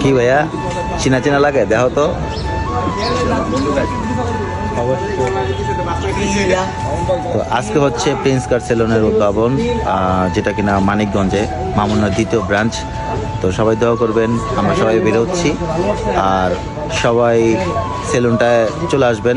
কি ভাইয়া? চিনা চিনা লাগে? তো? তো আজকে হচ্ছে প্রিন্স কার সেলুনের উদ্ভাবন যেটা কিনা মানিকগঞ্জে, মামুনার দ্বিতীয় ব্রাঞ্চ। তো সবাই দোয়া করবেন আমরা সবাই বেরোচ্ছি আর সবাই সেলুনটায় চলে আসবেন।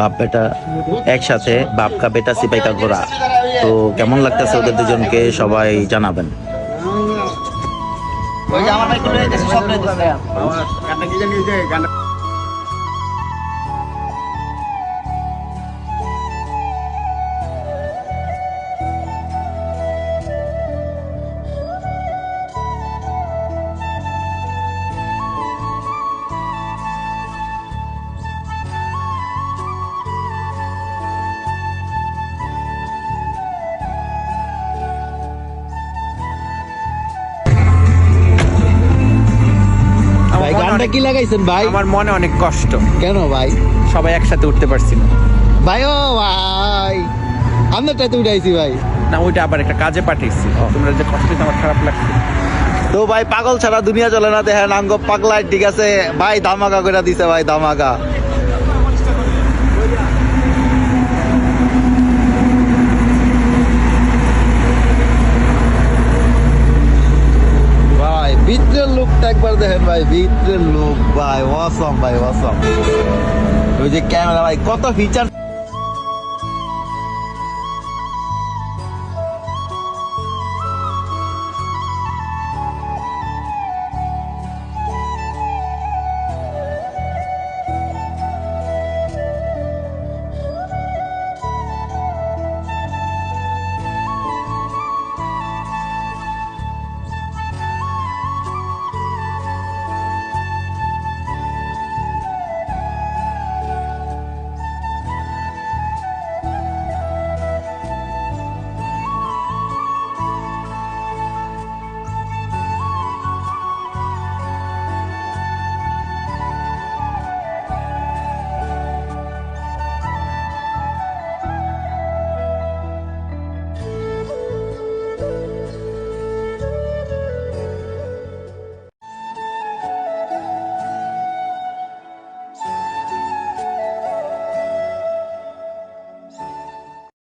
বাপ বেটা একসাথে বাপ কা বেটা সিপাই ঘোরা ঘোড়া। তো কেমন লাগতেছে ওদের দুজনকে সবাই জানাবেন। ওই যে আমার গানটা কি লাগাইছেন ভাই? আমার মনে অনেক কষ্ট। কেন ভাই? সবাই একসাথে উঠতে পারছি না। ভাই ও ভাই। আমারটাতে উঠাইছি ভাই। না ওইটা আবার একটা কাজে পাঠিয়েছি। তোমরা যে কষ্ট আমার খারাপ লাগছে। তো ভাই পাগল ছাড়া দুনিয়া চলে না দেখেন আঙ্গ পাগলায় ঠিক আছে। ভাই ধামাকা করে দিছে ভাই ধামাকা ভাই ভিতরের লোকটা একবার দেখেন ভাই, ভিতরের লোক, ভাই অসম ভাই অসম ওই যে ক্যামেরা ভাই, কত ফিচার